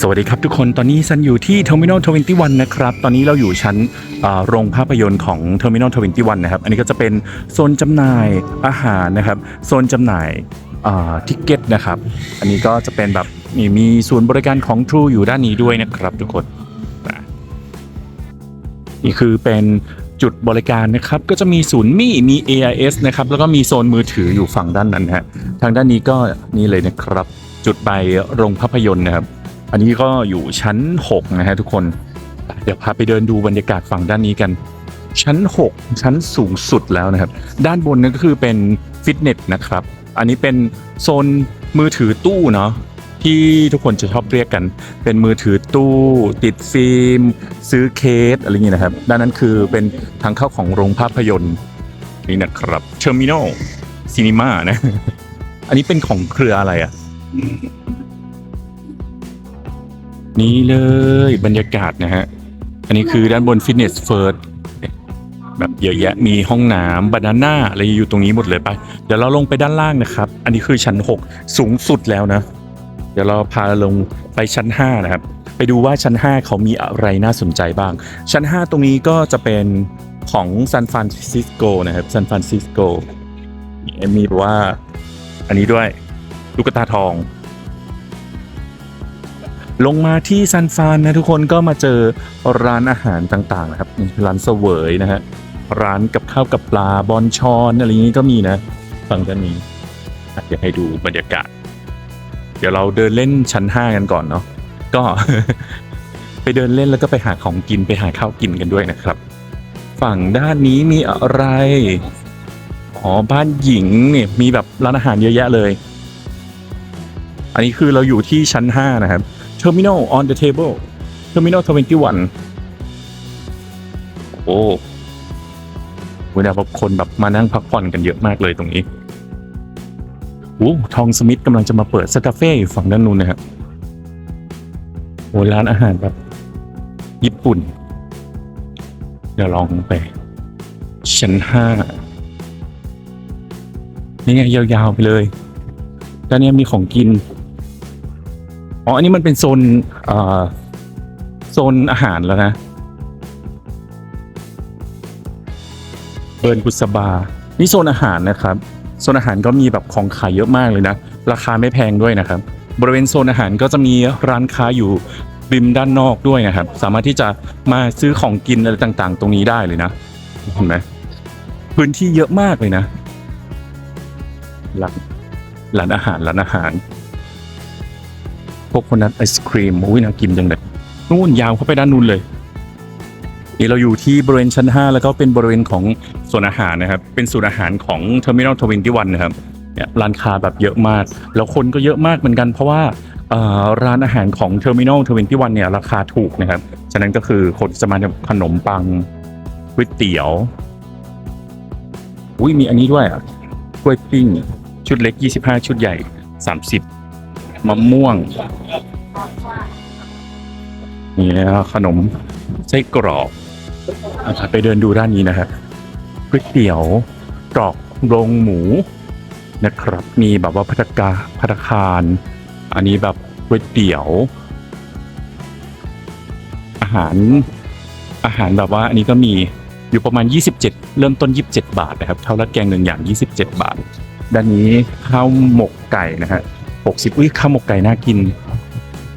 สวัสดีครับทุกคน ตอนนี้ซันอยู่ที่ Terminal 21 นะครับ ตอนนี้เราอยู่ชั้นโรงภาพยนตร์ของ Terminal 21 นะครับ อันนี้ก็จะเป็นโซนจำหน่ายอาหารนะครับ โซนจำหน่ายทิกเก็ตนะครับ อันนี้ก็จะเป็นแบบมีมีศูนย์บริการของ True อยู่ด้านนี้ด้วยนะครับทุกคน นี่คือเป็นจุดบริการนะครับ ก็จะมีศูนย์มี่มี AIS นะครับ แล้วก็มีโซนมือถืออยู่ฝั่งด้านนั้นฮะ ทางด้านนี้ก็นี่เลยนะครับ จุดใบโรงภาพยนตร์นะครับ อันนี้ก็อยู่ชั้น 6 นะฮะทุกคน เดี๋ยวพาไปเดินดูบรรยากาศฝั่งด้านนี้กัน ชั้น 6 ชั้นสูงสุดแล้วนะครับ ด้านบนนั่นก็คือเป็นฟิตเนสนะครับ อันนี้เป็นโซนมือถือตู้เนาะที่ทุกคนจะชอบเรียกกัน เป็นมือถือตู้ติดฟิล์ม ซื้อเคสอะไรอย่างนี้นะครับ ด้านนั้นคือเป็นทางเข้าของโรงภาพยนตร์นี่นะครับเทอร์มินอลซีนีมานะ อันนี้เป็นของเครืออะไรอะ นี่เลยบรรยากาศนะฮะ อันนี้คือด้านบนฟิตเนสเฟิร์สแบบเยอะแยะมีห้องน้ำบานาน่าอะไรอยู่ตรงนี้หมดเลยไป เดี๋ยวเราลงไปด้านล่างนะครับ อันนี้คือชั้น 6 สูงสุดแล้วนะ เดี๋ยวเราพาลงไปชั้น 5 นะครับ ไปดูว่าชั้น 5 เขามีอะไรน่าสนใจบ้าง ชั้น 5 ตรงนี้ก็จะเป็นของซานฟรานซิสโกนะครับซานฟรานซิสโกมีแบบว่าอันนี้ด้วย ลูกตาทอง ลงมาที่ซันฟานนะทุกคนก็มาเจอร้านอาหารต่างๆนะครับร้านเสวยนะฮะร้านกับข้าวกับปลาบอนชอนอะไรอย่างนี้ก็มีนะฝั่งด้านนี้อะเดี๋ยวให้ดูบรรยากาศ เดี๋ยวเราเดินเล่นชั้น5กันก่อนเนาะก็ไปเดินเล่นแล้วก็ไปหาของกินไปหาข้าวกินกันด้วยนะครับ ฝั่งด้านนี้มีอะไรอ๋อบ้านหญิงเนี่ยมีแบบร้านอาหารเยอะแยะเลย อันนี้คือเราอยู่ที่ชั้น 5 นะครับ Terminal on the table Terminal 21 โอ้เวลาแบบคนแบบมานั่งพักผ่อนกันเยอะมากเลยตรงนี้โอ้ทองสมิธกำลังจะมาเปิดสกาเฟ่อยู่ฝั่งด้านนู้นนะครับโอ้ร้านอาหารแบบญี่ปุ่น เดี๋ยวลองไป ชั้นห้านี่ไงยาวๆไปเลยด้านนี้มีของกิน อ๋อ อันนี้มันเป็นโซนโซนอาหารแล้วนะเบิร์นกุสบา นี่โซนอาหารนะครับ โซนอาหารก็มีแบบของขายเยอะมากเลยนะ ราคาไม่แพงด้วยนะครับ บริเวณโซนอาหารก็จะมีร้านค้าอยู่ริมด้านนอกด้วยนะครับ สามารถที่จะมาซื้อของกินอะไรต่างๆ ตรงนี้ได้เลยนะเห็นไหมพื้นที่เยอะมากเลยนะร้านร้านอาหารร้านอาหาร โคโคนัทไอศครีมอุ้ยน่ากินจังเลยนู่นยาวเข้าไปด้านนู้นเลยนี่เราอยู่ที่บริเวณชั้น 5 แล้วก็เป็นบริเวณของส่วนอาหารนะครับ เป็นศูนย์อาหารของ Terminal 21นะครับเนี่ยร้านค้าแบบเยอะมาก แล้วคนก็เยอะมากเหมือนกัน เพราะว่าร้านอาหารของ Terminal 21เนี่ยราคาถูกนะครับ ฉะนั้นก็คือคนจะมาทำขนมปังก๋วยเตี๋ยวอุ้ยมีอันนี้ด้วยอะกล้วยปิ้ง ชุดเล็ก 25 ชุดใหญ่ 30 มะม่วง นี่นะครับขนมไส้กรอกอะไปเดินดูด้านนี้นะครับก๋วยเตี๋ยวตรอกโรงหมูนะครับ มีแบบว่าพัตตาพัตคาร อันนี้แบบก๋วยเตี๋ยว อาหารอาหารแบบว่าอันนี้ก็มีอยู่ประมาณ 27 เริ่มต้น 27 บาทนะครับข้าวราดแกงหนึ่งอย่าง 27 บาท ด้านนี้ข้าวหมกไก่นะฮะ 60 อุ้ยข้าวหมกไก่น่ากิน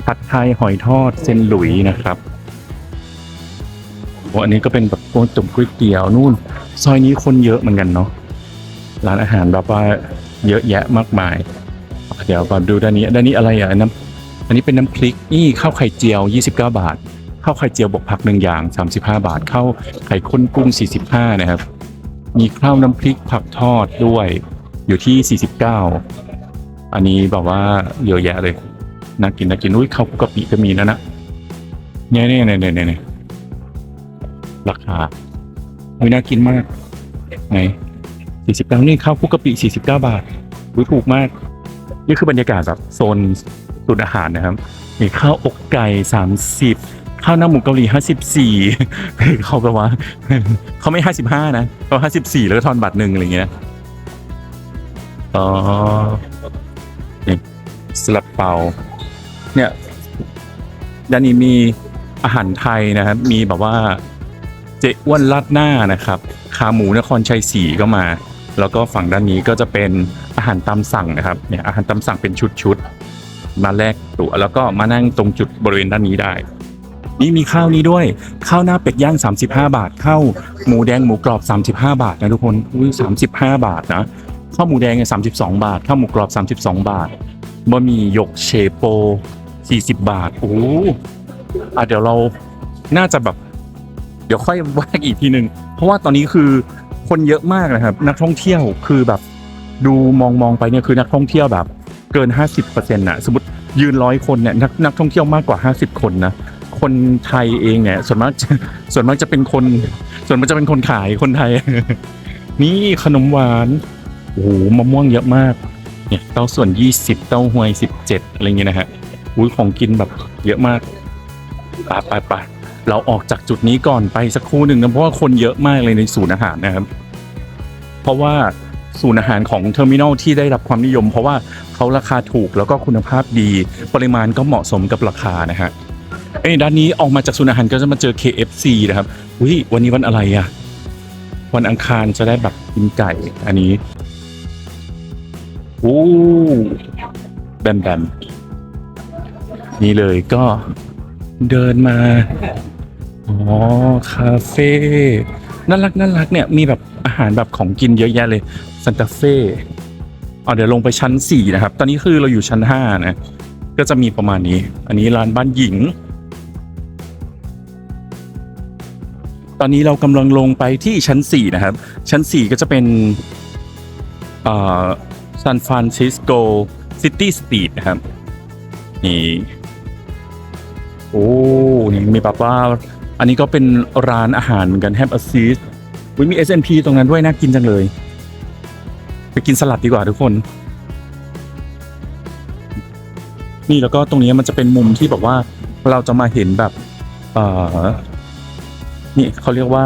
ผัดไทยหอยทอดเส้นหลุยนะครับโอ้อันนี้ก็เป็นแบบโอ้ตุ่มก๋วยเตี๋ยวนู่น ซอยนี้คนเยอะเหมือนกันเนาะร้านอาหารแบบว่าเยอะแยะมากมาย เดี๋ยวมาดูด้านนี้ด้านนี้อะไรอะน้ำอันนี้เป็นน้ำพริกนี่ข้าวไข่เจียว 29 บาทข้าวไข่เจียวบวกผักหนึ่งอย่าง 35 บาทข้าวไข่ข้นกุ้ง 45 นะครับ มีข้าวน้ำพริกผักทอดด้วยอยู่ที่ 49 อันนี้แบบว่าเยอะแยะเลยน่ากินน่ากินอุ้ยข้าวกะปิก็มีนะนะเนี่ยเนี่ยเนี่ยเนี่ยเนี่ยราคาอุ้ยน่ากินมากไหนสี่สิบเก้านี่ข้าวคุกกะปิสี่สิบเก้าบาทอุ้ยถูกมาก นี่คือบรรยากาศแบบโซนศูนย์อาหารนะครับมีข้าวอกไก่สามสิบข้าวหน้าหมูเกาหลีห้าสิบสี่เขาแปลว่าเขาไม่ห้าสิบห้านะเขาห้าสิบสี่แล้วก็ทอนบาทหนึ่งอะไรเงี้ยอ๋อ นี่สลับเปาเนี่ยด้านนี้มีอาหารไทยนะครับ มีแบบว่าเจ๊อ้วนราดหน้านะครับ ขาหมูนครชัยศรีก็มา แล้วก็ฝั่งด้านนี้ก็จะเป็นอาหารตามสั่งนะครับเนี่ยอาหารตามสั่งเป็นชุดๆมาแลกตั๋วแล้วก็มานั่งตรงจุดบริเวณด้านนี้ได้นี่มีข้าวนี้ด้วย ข้าวหน้าเป็ดย่าง 35 บาทข้าวหมูแดงหมูกรอบ 35 บาทนะทุกคนอุ้ย35 บาทนะ ข้าวหมูแดงเนี่ย32บาท ข้าวหมูกรอบ32บสองบาท บะหมี่หยกเชโป40บบาท โอ้โหอะเดี๋ยวเราน่าจะแบบ เดี๋ยวค่อยว่ากันอีกทีหนึ่ง เพราะว่าตอนนี้คือคนเยอะมากนะครับ นักท่องเที่ยวคือแบบ ดูมองมองไปเนี่ยคือนักท่องเที่ยวแบบ เกิน50%นต์อะสมมติยืนร้อยคนเนี่ยนักนักท่องเที่ยวมากกว่า50คนนะคนไทยเองเนี่ยส่วนมากส่วนมากจะเป็นคน ส่วนมากจะเป็นคนขายคนไทย นี่ขนมหวาน โอ้โหมะม่วงเยอะมาก เนี่ยเต้าส่วน 20 เต้าหวย 17 อะไรเงี้ยนะฮะอุ้ยของกินแบบเยอะมากไปไปไปเราออกจากจุดนี้ก่อนไปสักครู่หนึ่งนะเพราะว่าคนเยอะมากเลยในศูนย์อาหารนะครับ เพราะว่าศูนย์อาหารของเทอร์มินอลที่ได้รับความนิยม เพราะว่าเขาราคาถูกแล้วก็คุณภาพดี ปริมาณก็เหมาะสมกับราคานะฮะเอ้ด้านนี้ออกมาจากศูนย์อาหารก็จะมาเจอ KFC นะครับอุ้ยวันนี้วันอะไรอะวันอังคารจะได้แบบกินไก่อันนี้ อ้แบมแบมนี่เลยก็เดินมา อ๋อ คาเฟ่น่ารักน่ารักเนี่ย มีแบบอาหารแบบของกินเยอะแยะเลยซันตาเฟ่เอาเดี๋ยวลงไปชั้น 4 นะครับ ตอนนี้คือเราอยู่ชั้น 5 นะ ก็จะมีประมาณนี้ อันนี้ร้านบ้านหญิง ตอนนี้เรากำลังลงไปที่ชั้น 4 นะครับ ชั้น 4 ก็จะเป็นอ่า ซานฟรานซิสโกซิตี้สตรีทนะครับ นี่โอ้นี่มีแบบว่า อันนี้ก็เป็นร้านอาหารเหมือนกันแฮมอ s ซีสวิมี SNP ตรงนั้นด้วย น่ากินจังเลย ไปกินสลัดดีกว่าทุกคน นี่แล้วก็ตรงนี้มันจะเป็นมุมที่แบบว่าเราจะมาเห็นแบบ เอ่อ นี่เขาเรียกว่า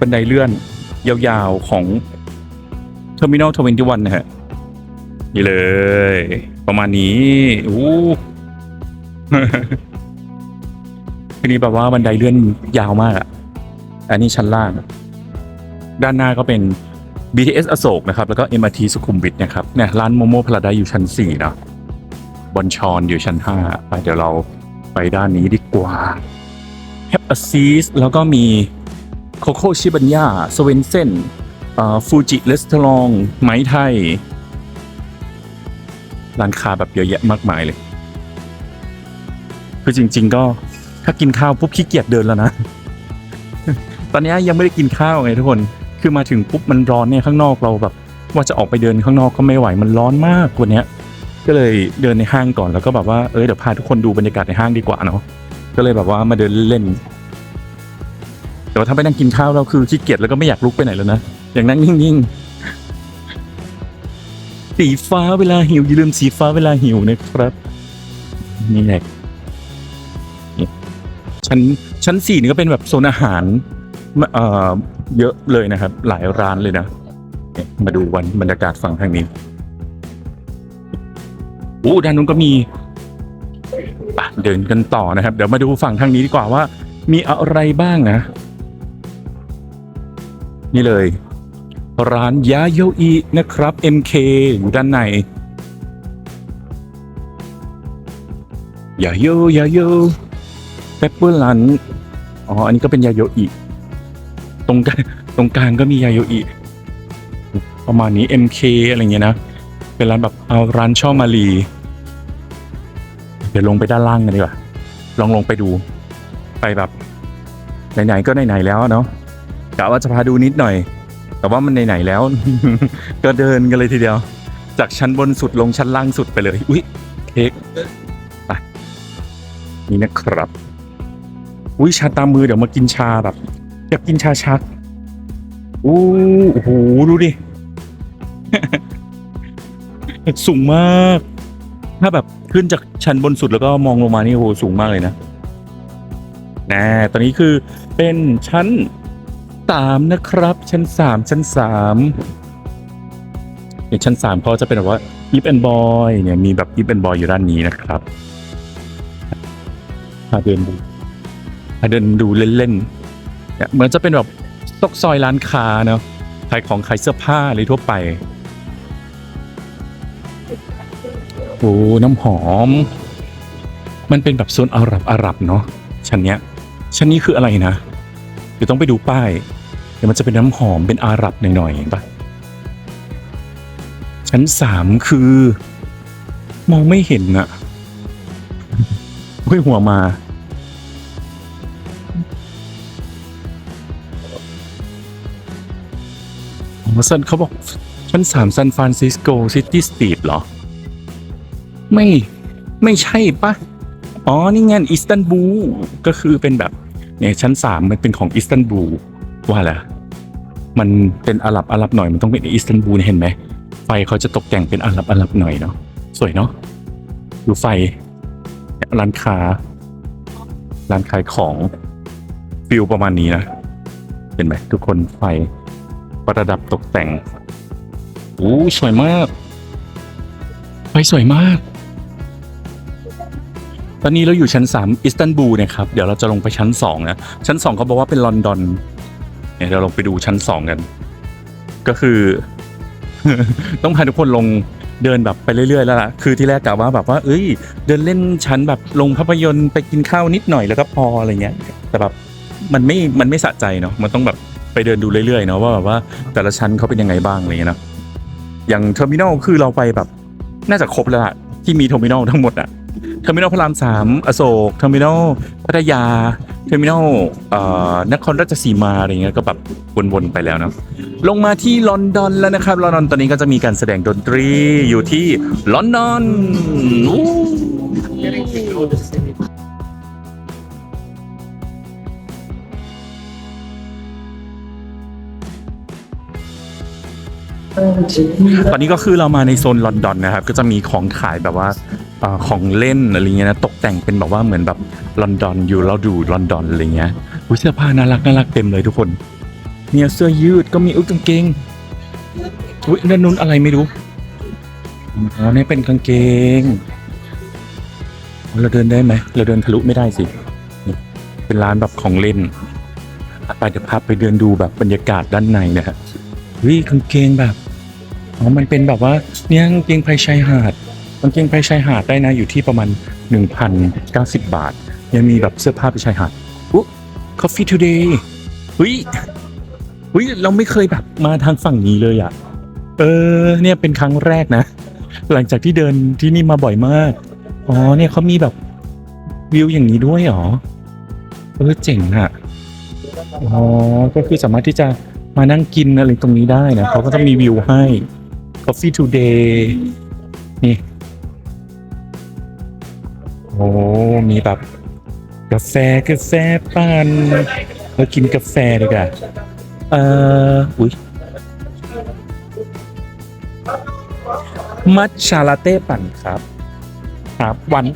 บันไดเลื่อนยาวๆของ Terminal 21นะฮะ นี่เลย ประมาณนี้อู้ ทีนี้แบบว่าบันไดเลื่อนยาวมากอะ อันนี้ชั้นล่าง ด้านหน้าก็เป็น BTS อโศกนะครับ แล้วก็ MRT สุขุมวิทนะครับเนี่ยร้านโมโม่พลาดาอยู่ชั้น4เนาะบอนชอนอยู่ชั้น 5 ไปเดี๋ยวเราไปด้านนี้ดีกว่าแฮปอซีสแล้วก็มีโคโค่ชิบันย่าสเวนเซนฟูจิเลสทรอง ไม้ไทย ร้านค้าแบบเยอะแยะมากมายเลย คือจริง ๆ ก็ถ้ากินข้าวปุ๊บขี้เกียจเดินแล้วนะ ตอนนี้ยังไม่ได้กินข้าวไงทุกคน คือมาถึงปุ๊บมันร้อนเนี่ยข้างนอกเราแบบ ว่าจะออกไปเดินข้างนอกก็ไม่ไหวมันร้อนมากวันนี้ก็เลยเดินในห้างก่อนแล้วก็แบบว่าเออเดี๋ยวพาทุกคนดูบรรยากาศในห้างดีกว่าเนาะก็เลยแบบว่ามาเดินเล่นแต่ว่าถ้าไปนั่งกินข้าวเราคือขี้เกียจแล้วก็ไม่อยากลุกไปไหนแล้วนะ อย่างนั่งนิ่งๆ สีฟ้าเวลาหิวอย่าลืมสีฟ้าเวลาหิวนะครับนี่แหละชั้นชั้นสี่นี่ก็เป็นแบบโซนอาหารเอ่อเยอะเลยนะครับ หลายร้านเลยนะ มาดูวันบรรยากาศฝั่งทางนี้โอ้ด้านนู้นก็มีอะเดินกันต่อนะครับ เดี๋ยวมาดูฝั่งทางนี้ดีกว่าว่า มีอะไรบ้างนะ นี่เลย ร้านยาโยอินะครับ MK อยู่ด้านในยาโยยาโยเปปเปอร์ลันอ๋อ อันนี้ก็เป็นยาโยอิตรงกลางตรงกลางก็มียาโยอิประมาณนี้ MK อะไรเงี้ยนะ เป็นร้านแบบเอาร้านช่อมาลี เดี๋ยวลงไปด้านล่างกันดีกว่า ลองลงไปดู ไปแบบ ไหนๆก็ไหนๆแล้วเนาะกะว่าจะพาดูนิดหน่อย แต่ว่ามันไหนๆแล้ว ก็เดินกันเลยทีเดียว จากชั้นบนสุดลงชั้นล่างสุดไปเลย อุ๊ยเค้กไปนี่นะครับ อุ้ยชาตามมือเดี๋ยวมากินชาแบบอยากกินชาชักอู้โอ้โหดูดิสูงมาก ถ้าแบบขึ้นจากชั้นบนสุดแล้วก็มองลงมานี่โอ้โหสูงมากเลยนะแน่ตอนนี้คือเป็นชั้น สามนะครับ ชั้นสามชั้นสามเนี่ยชั้นสามเขาจะเป็นแบบว่ายิปแอนบอยเนี่ยมีแบบยิปแอนบอยอยู่ด้านนี้นะครับพาเดินดูพาเดินดูเล่นๆเนี่ยเหมือนจะเป็นแบบตกซอยร้านค้าเนาะขายของขายเสื้อผ้าอะไรทั่วไป โอ้น้ำหอม มันเป็นแบบโซนอาหรับอาหรับเนาะชั้นเนี้ยชั้นนี้คืออะไรนะ เดี๋ยวต้องไปดูป้าย ดี๋ยวมันจะเป็นน้ำหอมเป็นอาหรับหน่อยๆเห็นปะชั้นสามคือ มองไม่เห็นอะเฮ้ยหัวมาอ๋อซันเขาบอกชั้นสามซันฟรานซิสโกซิตี้สตรีทเหรอ ไม่ไม่ใช่ปะอ๋อ นี่ไงอิสตันบูลก็คือเป็นแบบเนี่ยชั้นสามมันเป็นของอิสตันบูล ว่าแหละมันเป็นอาหรับอาหรับหน่อยมันต้องเป็นอิสตันบูลเห็นไหมไฟเขาจะตกแต่งเป็นอาหรับอาหรับหน่อยเนาะสวยเนาะดูไฟร้านค้า ร้านขายของฟิลประมาณนี้นะเห็นไหมทุกคนไฟประดับตกแต่งโอ้สวยมาก ไฟสวยมาก ตอนนี้เราอยู่ชั้น 3อิสตันบูลนะครับ เดี๋ยวเราจะลงไปชั้น 2 นะ ชั้น 2 เขาบอกว่าเป็นลอนดอน เนี่ยเราลงไปดูชั้น2กัน ก็คือ ต้องพาทุกคนลงเดินแบบไปเรื่อยๆแล้วล่ะ คือที่แรกกะว่าแบบว่า เอ้ย เดินเล่นชั้นแบบลงภาพยนตร์ไปกินข้าวนิดหน่อยแล้วก็พออะไรเงี้ย แต่แบบมันไม่ มันไม่สะใจเนาะ มันต้องแบบไปเดินดูเรื่อยๆเนาะว่าแบบว่าแต่ละชั้นเขาเป็นยังไงบ้างอะไรเงี้ยเนาะ อย่างเทอร์มินอลคือเราไปแบบ น่าจะครบแล้วอะที่มีเทอร์มินอลทั้งหมดอะ เทอร์มินอลพระรามสามอโศกเทอร์มินอลพัทยาเทอร์มินอลนครราชสีมาอะไรเงี้ยก็แบบวนๆไปแล้วเนาะลงมาที่ลอนดอนแล้วนะครับลอนดอนตอนนี้ก็จะมีการแสดงดนตรีอยู่ที่ลอนดอน ตอนนี้ก็คือเรามาในโซนลอนดอนนะครับ ก็จะมีของขายแบบว่าอของเล่นอะไรเงี้ยนะตกแต่งเป็นแบบว่าเหมือนแบบลอนดอนอยู่เราดูลอนดอนอะไรเงี้ยอุ้ยเสื้อผ้าน่ารักน่ารักเต็มเลยทุกคน เนี่ยเสื้อยืดก็มีอุ้ยกางเกงอุ้ยนั่นนู้นอะไรไม่รู้อ๋อนี่เป็นกางเกง เราเดินได้ไหมเราเดินทะลุไม่ได้สิเป็นร้านแบบของเล่นไปเดี๋ยวพาไปเดินดูแบบบรรยากาศด้านในนะครับ เฮะวิกางเกงแบบอ๋อมันเป็นแบบว่าเนี่ยกางเกงไพรชายหาดกางเกงไพรชายหาดได้นะอยู่ที่ประมาณ 1,090 บาท ยังมีแบบเสื้อผ้าไปชายหาดอุ๊ Coffee Today หุยหุยเราไม่เคยแบบมาทางฝั่งนี้เลยอะ่ะเออ เนี่ยเป็นครั้งแรกนะ หลังจากที่เดินที่นี่มาบ่อยมาก อ๋อเนี่ยเขามีแบบวิวอย่างนี้ด้วยหรอ เออเจ๋งอะอ๋อ ก็คือสามารถที่จะ มานั่งกินอะไรตรงนี้ได้นะเขาก็จะมีวิวให้ Coffee Today นี่ โอ้ มีแบบ กาแฟกาแฟปั่นเรากินกาแฟดีกว่าเอ่อ อุ้ยมัทชาลาเต้ปั่นครับ ครับ วัน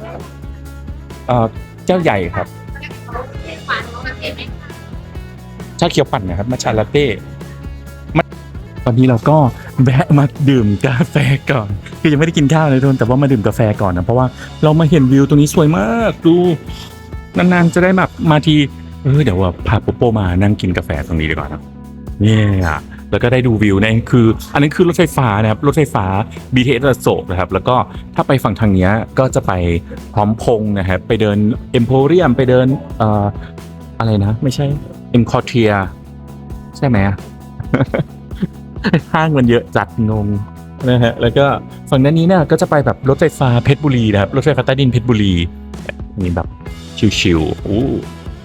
เอ่อ เจ้าใหญ่ครับ เขียวปั่นนะครับมาชาลาเต้ตอนนี้เราก็แวะมาดื่มกาแฟก่อนคือยังไม่ได้กินข้าวเลยทุนแต่ว่ามาดื่มกาแฟก่อนนะเพราะว่าเรามาเห็นวิวตรงนี้สวยมากดูนานๆจะได้แบบมาทีเออเดี๋ยวว่าพาโปโปมานั่งกินกาแฟตรงนี้ดีกว่านะเนี่ยแล้วก็ได้ดูวิวนะคือ อันนี้คือรถไฟฟ้านะครับรถไฟฟ้า BTS อโศกนะครับ แล้วก็ถ้าไปฝั่งทางเนี้ยก็จะไปพร้อมพงนะครับไปเดินเอ็มโพเรียมไปเดินเอ่ออะไรนะ ไม่ใช่ เอ็มคอเทีย ใช่ไหม ห้างมันเยอะจัดงงนะฮะแล้วก็ฝั่งด้านนี้เนี่ยก็จะไปแบบรถไฟฟ้าเพชรบุรีนะครับรถไฟฟ้าใต้ดินเพชรบุรีมีแบบชิวๆอู้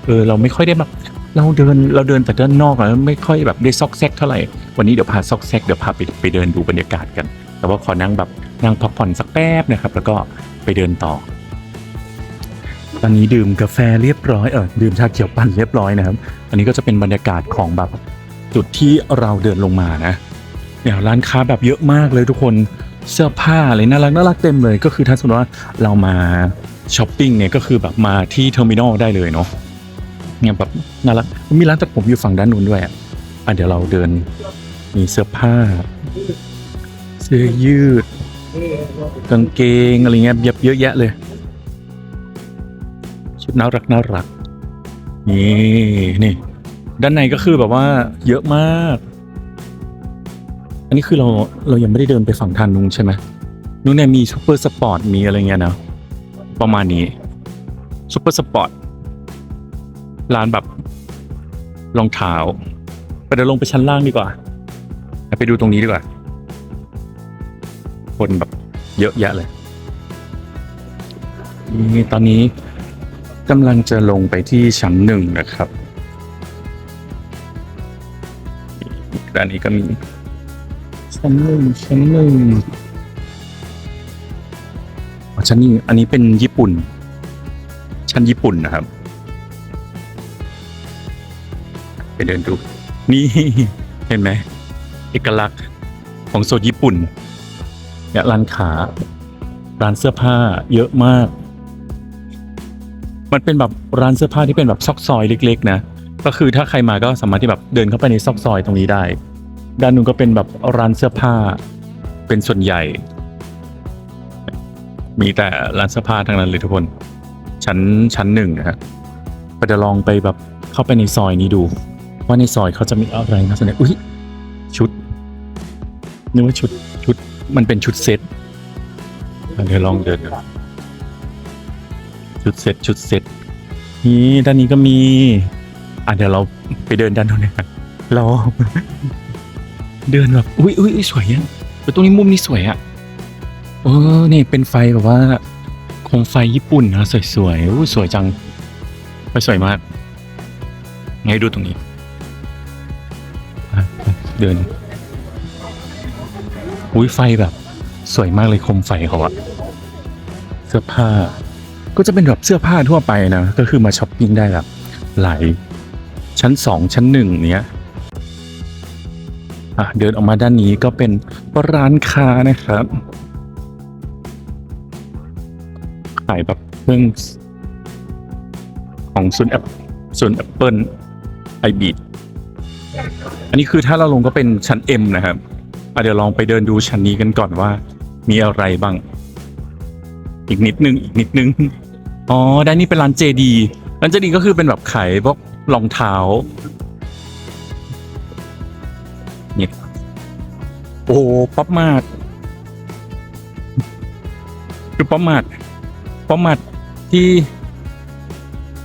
เออเราไม่ค่อยได้แบบเราเดินเราเดินแต่ด้านนอกแล้วไม่ค่อยแบบได้ซอกแซกเท่าไหร่วันนี้เดี๋ยวพาซอกแซกเดี๋ยวพาไปไปเดินดูบรรยากาศกัน แต่ว่าขอนั่งแบบนั่งพักผ่อนสักแป๊บนะครับ แล้วก็ไปเดินต่อ ตอนนี้ดื่มกาแฟเรียบร้อยเออดื่มชาเขียวปั่นเรียบร้อยนะครับ อันนี้ก็จะเป็นบรรยากาศของแบบจุดที่เราเดินลงมานะเนี่ยร้านค้าแบบเยอะมากเลยทุกคนเสื้อผ้าอะไรน่ารักน่ารักเต็มเลย ก็คือถ้าสมมติว่าเรามาช้อปปิ้งเนี่ยก็คือแบบมาที่เทอร์มินอลได้เลยเนาะเนี่ยแบบน่ารักมีร้านตัดผมอยู่ฝั่งด้านนู้นด้วยอะเดี๋ยวเราเดินมีเสื้อผ้า เสื้อยืดกางเกงอะไรเงี้ยเยอะแยะเลย ชุดน่ารักน่ารักนี่นี่ ด้านในก็คือแบบว่าเยอะมาก อันนี้คือเราเรายังไม่ได้เดินไปฝั่งทางนู้นใช่ไหมนู้นเนี่ยมีซูเปอร์สปอร์ตมีอะไรเงี้ยนะประมาณนี้ซูเปอร์สปอร์ตร้านแบบรองเท้าไปเดี๋ยวลงไปชั้นล่างดีกว่า ไปดูตรงนี้ดีกว่า คนแบบเยอะแยะเลยนี่ตอนนี้ กำลังจะลงไปที่ชั้นหนึ่งนะครับด้านนี้ก็มีชั้นหนึ่งชั้นหนึ่งอ๋อชั้นนี้อันนี้เป็นญี่ปุ่น ชั้นญี่ปุ่นนะครับ ไปเดินดู นี่เห็นไหมเอกลักษณ์ของโซนญี่ปุ่นเนี่ยร้านขาร้านเสื้อผ้าเยอะมาก มันเป็นแบบร้านเสื้อผ้าที่เป็นแบบซอกซอยเล็ก ๆ นะ ก็คือถ้าใครมาก็สามารถที่แบบเดินเข้าไปในซอกซอยตรงนี้ได้ ด้านนู้นก็เป็นแบบร้านเสื้อผ้า เป็นส่วนใหญ่ มีแต่ร้านเสื้อผ้าทั้งนั้นเลยทุกคน ชั้นชั้นหนึ่งนะฮะก็จะลองไปแบบเข้าไปในซอยนี้ดู ว่าในซอยเขาจะมีอะไรน่าสนใจอุ้ยชุดนึกว่าชุดชุดมันเป็นชุดเซ็ตเดี๋ยวลองเดินดู ชุดเซ็ตชุดเซ็ตนี่ด้านนี้ก็มี อะเดี๋ยวเราไปเดินด้านโน้นกันเรา เดินแบบอุ้ยอุ้ยอุ๊ยสวยอะตรงนี้มุมนี้สวยอะเออนี่เป็นไฟแบบว่าโคมไฟญี่ปุ่นนะสวยๆอู้สวยจังไฟสวยมากไงดูตรงนี้เดินอุ้ยไฟแบบ สวยมากเลยโคมไฟเขาอะเสื้อผ้า ก็จะเป็นแบบเสื้อผ้าทั่วไปนะ ก็คือมาช้อปปิ้งได้แบบหลายชั้นสองชั้นหนึ่งเนี้ยอะเดินออกมาด้านนี้ก็เป็นร้านค้านะครับ ขายแบบเครื่องของศูนแอปศูนแอปเปิลไอบีอันนี้คือถ้าเราลงก็เป็นชั้น M นะครับเดี๋ยวลองไปเดินดูชั้นนี้กันก่อนว่า มีอะไรบ้าง อีกนิดนึง อีกนิดนึง อ๋อด้านนี้เป็นร้านเจดีร้านเจดีก็คือเป็นแบบขายพวกรองเท้าเนี่ยโอ้โหป๊อปมาดดูป๊อปมาดป๊อปมาดที่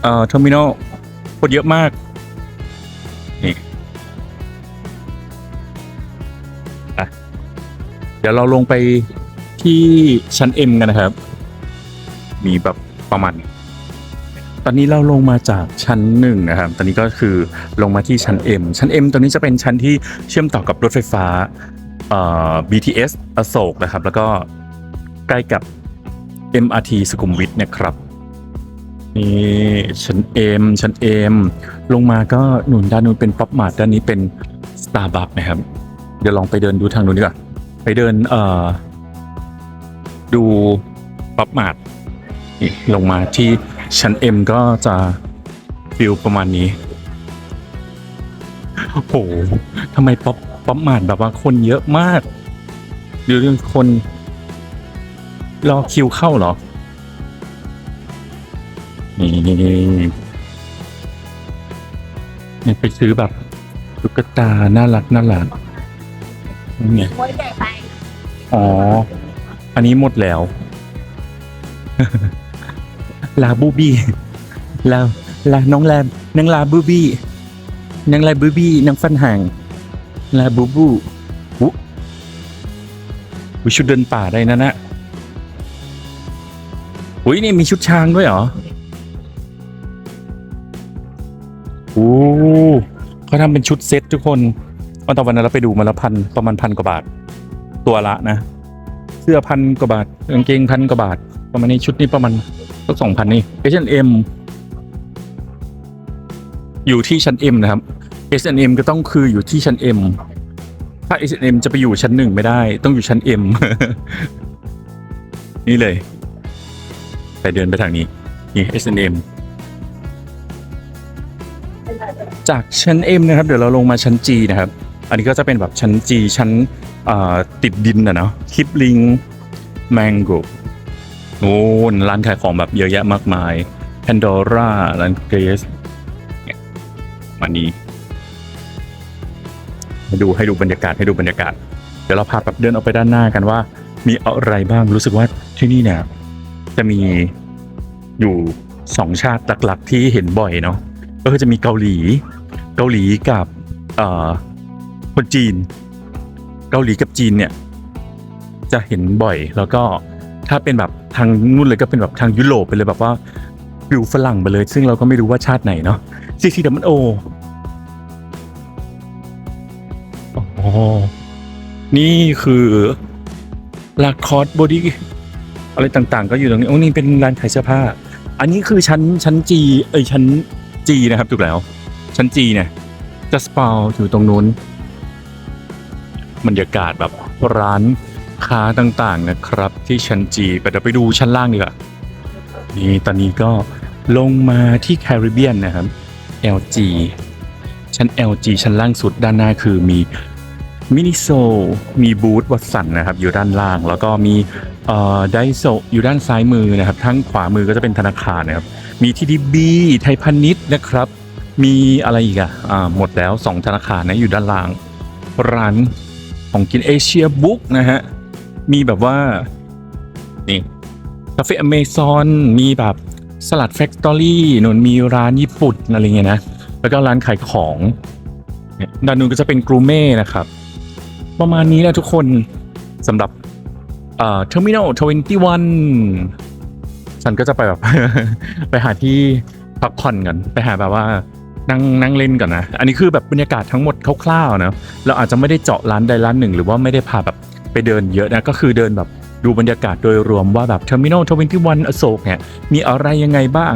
เอ่อเทอร์มินอลคนเยอะมากนี่อะเดี๋ยวเราลงไปที่ชั้น M กันนะครับ มีแบบ ประมาณนี้ตอนนี้เราลงมาจากชั้นหนึ่งนะครับ ตอนนี้ก็คือลงมาที่ชั้น M ชั้น M ตัวนี้จะเป็นชั้นที่เชื่อมต่อกับรถไฟฟ้าเอ่อ BTS อโศกนะครับ แล้วก็ใกล้กับ MRT สุขุมวิทนะครับนี่ชั้น M ชั้น M ลงมาก็หนุนด้านนู้นเป็นป๊อปมาร์ทด้านนี้เป็น Starbucks นะครับ เดี๋ยวลองไปเดินดูทางนู้นดีกว่า ไปเดินเอ่อดูป๊อปมาร์ท ลงมาที่ชั้น M ก็จะฟิลประมาณนี้ โอ้โหทำไมป๊อปป๊อปมาร์ทแบบว่าคนเยอะมากดูเรื่องคน รอคิวเข้าเหรอ นี่เนี่ยไปซื้อแบบตุ๊กตา น่ารักน่ารักนี่ไงมวยใหญ่ไปอ๋อ อันนี้หมดแล้ว ลาบูบี้ลาลาน้องแลมนางลาบูบี้นางลาบูบี้นางฟันห่างลาบูบูอุ๊วิชุดเดินป่าได้นะนะอุ้ยนี่มีชุดช้างด้วยเหรอโอ้เขาทำเป็นชุดเซ็ตทุกคนวันต่อวันนั้นเราไปดูมาละพันประมาณพันกว่าบาท ตัวละนะ เสื้อพันกว่าบาทกางเกงพันกว่าบาท ประมาณนี้ชุดนี้ประมาณ ก็สองพันนี่ H&M อยู่ที่ชั้น M นะครับ H&M ก็ต้องคืออยู่ที่ชั้น M ถ้า H&M จะไปอยู่ชั้นหนึ่งไม่ได้ ต้องอยู่ชั้น M นี่เลย ไปเดินไปทางนี้ นี่ H&M จากชั้น M นะครับ เดี๋ยวเราลงมาชั้น G นะครับ อันนี้ก็จะเป็นแบบชั้น G ชั้นติดดินนะเนาะคลิปลิงแมงโก โอ้ร้านขายของแบบเยอะแยะมากมายแพนดอร่านเกรสมานี้ให้ดูให้ดูบรรยากาศให้ดูบรรยากาศ เดี๋ยวเราพาแบบเดินออกไปด้านหน้ากันว่า มีอะไรบ้างรู้สึกว่าที่นี่เนี่ยจะมีอยู่สองชาติหลักๆที่เห็นบ่อยเนาะก็คือจะมีเกาหลี เกาหลีกับอ่อคนจีน เกาหลีกับจีนเนี่ย จะเห็นบ่อยแล้วก็ ถ้าเป็นแบบทางนู่นเลยก็เป็นแบบทางยุโรปไปเลยแบบว่าฟิวฝรั่งไปเลย ซึ่งเราก็ไม่รู้ว่าชาติไหนเนาะซีซีดัมโอโอ้นี่คือลาคอสบอดี้อะไรต่างๆ ก็อยู่ตรงนี้ โอ้นี่เป็นร้านขายเสื้อผ้า อันนี้คือชั้นชั้นจีเอ้ยชั้นจีนะครับถูกแล้ว ชั้นจีเนี่ยจะสปาอยู่ตรงนู้นบรรยากาศแบบร้าน ค้าต่างๆนะครับ ที่ชั้นจีไปเดี๋ยวไปดูชั้นล่างดีกว่านี่ตอนนี้ก็ลงมาที่แคริบเบียนนะครับ LG ชั้น LG ชั้นล่างสุดด้านหน้าคือมีมินิโซมีบูธวัตสันนะครับ อยู่ด้านล่าง แล้วก็มีไดโซอยู่ด้านซ้ายมือนะครับ ทั้งขวามือก็จะเป็นธนาคารนะครับ มีทีดีบีไทยพาณิชย์นะครับ มีอะไรอีกอะอ่าหมดแล้ว 2 ธนาคารนะอยู่ด้านล่าง ร้านของกินเอเชียบุ๊กนะฮะ มีแบบว่า นี่คาเฟ่อเมซอนมีแบบสลัดแฟคทอรี่นนมีร้านญี่ปุ่นอะไรเงี้ยนะ แล้วก็ร้านขายของเนี่ยด้านนู้นก็จะเป็นกรูเม่นะครับ ประมาณนี้แหละทุกคนสำหรับเอ่อ Terminal 21ฉันก็จะไปแบบ ไปหาที่พักผ่อนกันไปหาแบบว่านั่งนั่งเล่นก่อนนะ อันนี้คือแบบบรรยากาศทั้งหมดคร่าวๆนะเราอาจจะไม่ได้เจาะร้านใดร้านหนึ่ง หรือว่าไม่ได้พาแบบ ไปเดินเยอะนะก็คือเดินแบบดูบรรยากาศโดยรวมว่าแบบ Terminal 21อโศกเนี่ยมีอะไรยังไงบ้าง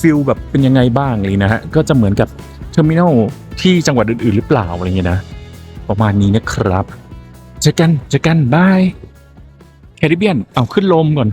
ฟิลแบบเป็นยังไงบ้างเลยนะฮะก็จะเหมือนกับเทอร์มินอลที่จังหวัดอื่นๆหรือเปล่าอะไรเงี้ยนะ ประมาณนี้นะครับเจอกันเจอกันบายแคริบเบียนเอาขึ้นลมก่อน